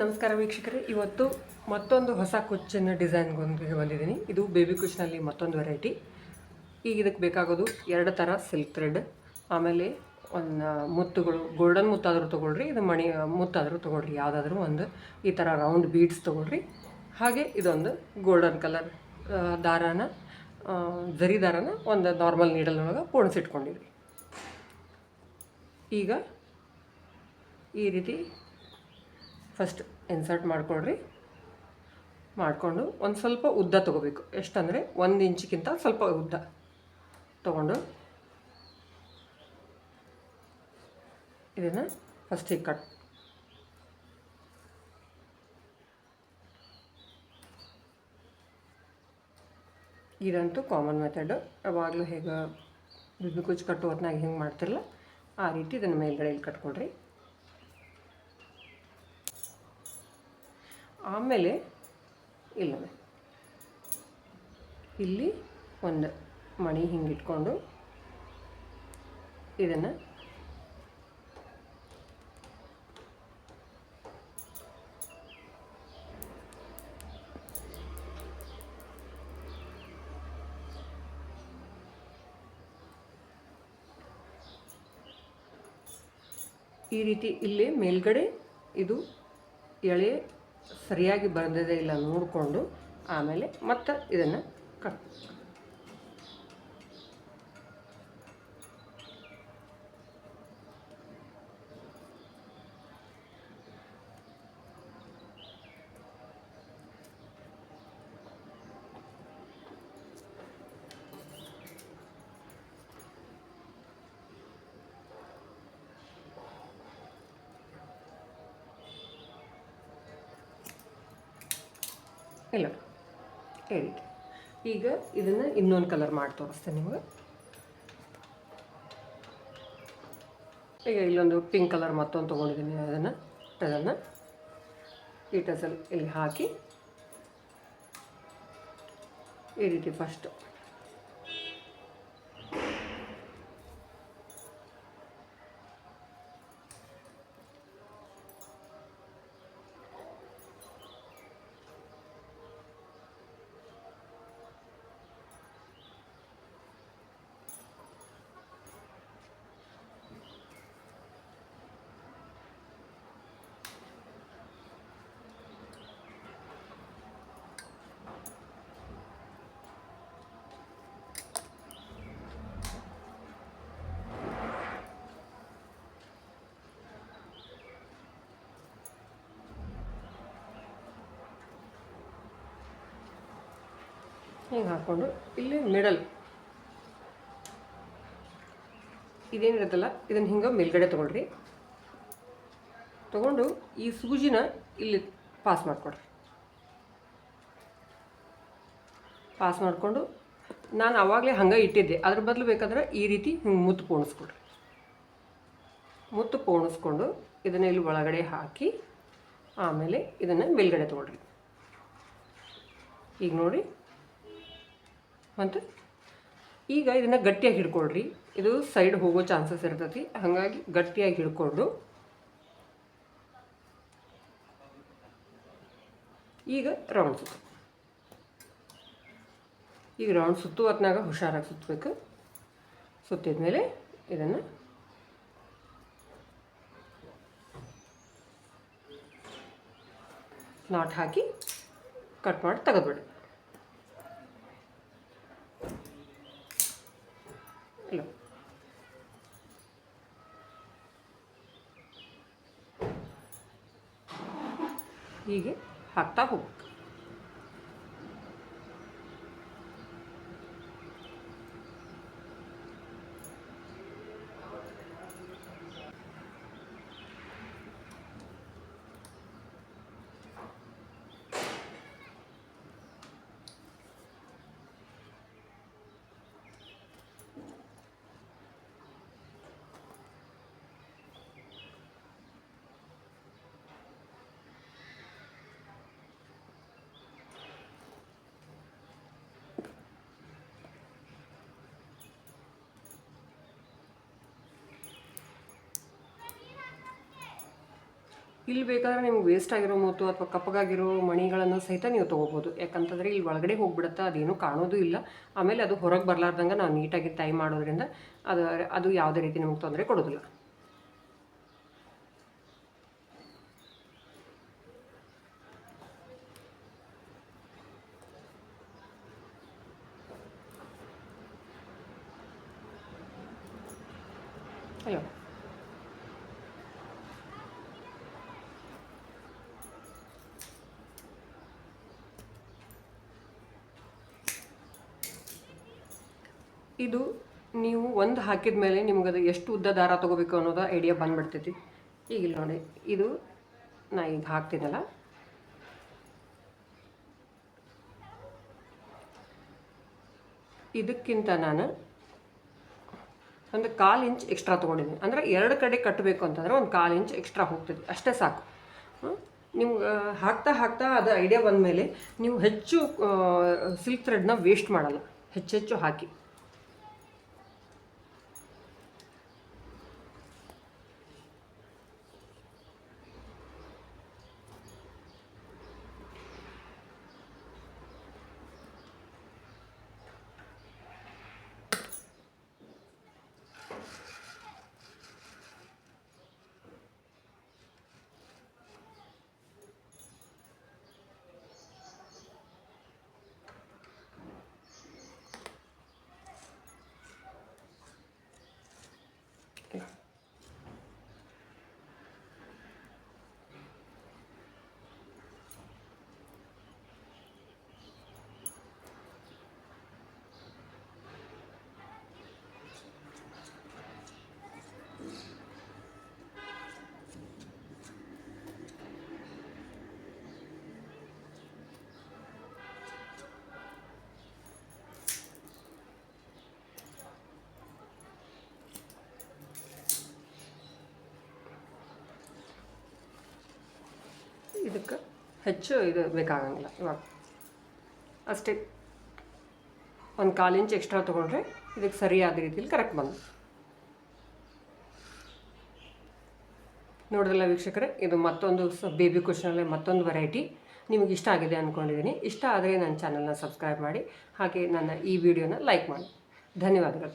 ನಮಸ್ಕಾರ ವೀಕ್ಷಕರೇ. ಇವತ್ತು ಮತ್ತೊಂದು ಹೊಸ ಕುಚ್ಚಿನ ಡಿಸೈನ್ಗೊಂದಿಗೆ ಬಂದಿದ್ದೀನಿ ಇದು ಬೇಬಿ ಕುಚ್ನಲ್ಲಿ ಮತ್ತೊಂದು ವೆರೈಟಿ. ಈಗ ಇದಕ್ಕೆ ಬೇಕಾಗೋದು ಎರಡು ಥರ ಸಿಲ್ಕ್ ಥ್ರೆಡ್. ಆಮೇಲೆ ಒಂದು ಮುತ್ತುಗಳು, ಗೋಲ್ಡನ್ ಮುತ್ತಾದರೂ ತೊಗೊಳ್ರಿ, ಇದು ಮಣಿ ಮುತ್ತಾದರೂ ತೊಗೊಳ್ರಿ, ಯಾವುದಾದ್ರೂ ಒಂದು. ಈ ಥರ ರೌಂಡ್ ಬೀಡ್ಸ್ ತೊಗೊಳ್ರಿ. ಹಾಗೆ ಇದೊಂದು ಗೋಲ್ಡನ್ ಕಲರ್ ದಾರಾನ ಜರಿ ದಾರಾನ ಒಂದು ನಾರ್ಮಲ್ ನೀಡಲ್ನೊಳಗೆ ಪೋಣಿಸಿಟ್ಕೊಂಡಿರಿ. ಈಗ ಈ ರೀತಿ ಫಸ್ಟ್ ಇನ್ಸರ್ಟ್ ಮಾಡ್ಕೊಳ್ರಿ. ಮಾಡಿಕೊಂಡು ಒಂದು ಸ್ವಲ್ಪ ಉದ್ದ ತೊಗೋಬೇಕು. ಎಷ್ಟಂದರೆ ಒಂದು ಇಂಚಿಗಿಂತ ಸ್ವಲ್ಪ ಉದ್ದ ತೊಗೊಂಡು ಇದನ್ನು ಫಸ್ಟಿಗೆ ಕಟ್ ಇದಂತೂ ಕಾಮನ್ ಮೆಥಡ್ ಯಾವಾಗಲೂ ಹೇಗೆ ಬಿಬ್ಬಿ ಕುಚ್ಚು ಕಟ್ಟು ಹೊತ್ನಾಗ ಹೆಂಗೆ ಮಾಡ್ತಿರಲ್ಲ, ಆ ರೀತಿ ಇದನ್ನು ಮೇಲ್ಗಡೆಯಲ್ಲಿ ಕಟ್ಕೊಳ್ರಿ. ಆಮೇಲೆ ಇಲ್ಲವೇ. ಇಲ್ಲಿ ಒಂದು ಮಣಿ ಹಿಂಗಿಟ್ಕೊಂಡು ಇದನ್ನು ಈ ರೀತಿ ಇಲ್ಲಿ ಮೇಲ್ಗಡೆ ಇದು ಎಳೆ ಸರಿಯಾಗಿ ಬಂದಿದೆ ಇಲ್ಲ ನೋಡಿಕೊಂಡು ಆಮೇಲೆ ಮತ್ತೆ ಇದನ್ನು ಕಟ್ ಇಲ್ಲ ಈ ಈಗ ಇದನ್ನು ಇನ್ನೊಂದು ಕಲರ್ ಮಾಡಿ ತೋರಿಸ್ತೇನೆ ನಿಮಗೆ. ಈಗ ಇಲ್ಲೊಂದು ಪಿಂಕ್ ಕಲರ್ ಮತ್ತೊಂದು ತೊಗೊಂಡಿದ್ದೀನಿ ಅದನ್ನು ಅದನ್ನು ಈ ಟಸಲ್ ಇಲ್ಲಿ ಹಾಕಿ, ಈ ರೀತಿ ಫಸ್ಟು ಹಿಂಗೆ ಹಾಕ್ಕೊಂಡು ಇಲ್ಲಿ ಮಿಡಲ್ ಇದೇನಿರುತ್ತಲ್ಲ? ಇದನ್ನು ಹಿಂಗೆ ಮೇಲ್ಗಡೆ ತೊಗೊಳ್ರಿ ತೊಗೊಂಡು ಈ ಸೂಜಿನ ಇಲ್ಲಿ ಪಾಸ್ ಮಾಡಿಕೊಡ್ರಿ. ಪಾಸ್ ಮಾಡಿಕೊಂಡು ನಾನು ಆವಾಗಲೇ ಹಂಗೆ ಇಟ್ಟಿದ್ದೆ. ಅದ್ರ ಬದಲು ಬೇಕಾದ್ರೆ ಈ ರೀತಿ ಹಿಂಗೆ ಮುತ್ತು ಪೋಣಿಸ್ಕೊಡ್ರಿ. ಮುತ್ತು ಪೋಣಿಸ್ಕೊಂಡು ಇದನ್ನು ಇಲ್ಲಿ ಒಳಗಡೆ ಹಾಕಿ ಆಮೇಲೆ ಇದನ್ನು ಮೇಲ್ಗಡೆ ತೊಗೊಳ್ರಿ ಈಗ ನೋಡಿ ಮತ್ತು ಈಗ ಇದನ್ನು ಗಟ್ಟಿಯಾಗಿ ಹಿಡ್ಕೊಳ್ರಿ. ಇದು ಸೈಡ್ ಹೋಗೋ ಚಾನ್ಸಸ್ ಇರ್ತೈತಿ. ಹಾಗಾಗಿ ಗಟ್ಟಿಯಾಗಿ ಹಿಡ್ಕೊಂಡು ಈಗ ರೌಂಡ್ ಸುತ್ತು. ಈಗ ರೌಂಡ್ ಸುತ್ತು ಹುಷಾರಾಗಿ ಸುತ್ತಬೇಕು ಸುತ್ತಿದ ಮೇಲೆ ಇದನ್ನು ನಾಟ್ ಹಾಕಿ ಕಟ್ ಮಾಡಿ ತೆಗೆದ್ಬಿಡಿ ಇಲ್ಲ ಹೀಗೆ ಹಾಕ್ತಾ ಇಲ್ಲಿ ಬೇಕಾದ್ರೆ ನಿಮ್ಗೆ ವೇಸ್ಟ್ ಆಗಿರೋ ಮೂತು ಅಥವಾ ಕಪ್ಪಗಾಗಿರೋ ಮಣಿಗಳನ್ನು ಸಹಿತ ನೀವು ತೊಗೋಬೋದು. ಯಾಕಂತಂದರೆ ಇಲ್ಲಿ ಒಳಗಡೆ ಹೋಗ್ಬಿಡುತ್ತೆ, ಅದೇನು ಕಾಣೋದು ಇಲ್ಲ. ಆಮೇಲೆ ಅದು ಹೊರಗೆ ಬರಲಾರ್ದಂಗೆ ನಾವು ನೀಟಾಗಿ ಟೈ ಮಾಡೋದ್ರಿಂದ ಅದು ಅದು ಯಾವುದೇ ರೀತಿ ನಿಮ್ಗೆ ತೊಂದರೆ ಕೊಡೋದಿಲ್ಲ. ಹಲೋ ಇದು ನೀವು ಒಂದು ಹಾಕಿದ ಮೇಲೆ ನಿಮ್ಗೆ ಅದು ಎಷ್ಟು ಉದ್ದ ದಾರ ತೊಗೋಬೇಕು ಅನ್ನೋದು ಐಡಿಯಾ ಬಂದ್ಬಿಡ್ತೈತಿ. ಈಗ ಇಲ್ಲಿ ನೋಡಿ, ಇದು ನಾ ಈಗ ಹಾಕ್ತೀನಲ್ಲ. ಇದಕ್ಕಿಂತ ನಾನು ಒಂದು ಕಾಲು ಇಂಚ್ ಎಕ್ಸ್ಟ್ರಾ ತೊಗೊಂಡಿದ್ದೀನಿ ಅಂದರೆ ಎರಡು ಕಡೆ ಕಟ್ಟಬೇಕು ಅಂತಂದರೆ ಒಂದು ಕಾಲು ಇಂಚ್ ಎಕ್ಸ್ಟ್ರಾ ಹೋಗ್ತದೆ. ಅಷ್ಟೇ ಸಾಕು. ನಿಮ್ಗೆ ಹಾಕ್ತಾ ಹಾಕ್ತಾ ಅದು ಐಡಿಯಾ ಬಂದಮೇಲೆ ನೀವು ಹೆಚ್ಚು ಸಿಲ್ಕ್ ಥ್ರೆಡ್ನ ವೇಸ್ಟ್ ಮಾಡಲ್ಲ. ಹೆಚ್ಚೆಚ್ಚು ಹಾಕಿ. ಇದಕ್ಕೆ ಹೆಚ್ಚು ಇದು ಬೇಕಾಗಂಗಿಲ್ಲ ಇವಾಗ. ಅಷ್ಟೇ. ಒಂದು ಕಾಲು ಇಂಚ್ ಎಕ್ಸ್ಟ್ರಾ ತೊಗೊಂಡ್ರೆ ಇದಕ್ಕೆ ಸರಿಯಾದ ರೀತಿಯಲ್ಲಿ ಕರೆಕ್ಟ್ ಬಂದು. ನೋಡಿದ್ರಲ್ಲ ವೀಕ್ಷಕರೇ, ಇದು ಮತ್ತೊಂದು ಬೇಬಿ ಕುಷನಲ್ಲೇ ಮತ್ತೊಂದು ವೆರೈಟಿ ನಿಮಗೆ ಇಷ್ಟ ಆಗಿದೆ ಅಂದ್ಕೊಂಡಿದ್ದೀನಿ ಇಷ್ಟ ಆದರೆ ನನ್ನ ಚಾನಲ್ನ ಸಬ್ಸ್ಕ್ರೈಬ್ ಮಾಡಿ, ಹಾಗೆ ನನ್ನ ಈ ವಿಡಿಯೋನ ಲೈಕ್ ಮಾಡಿ. ಧನ್ಯವಾದಗಳು.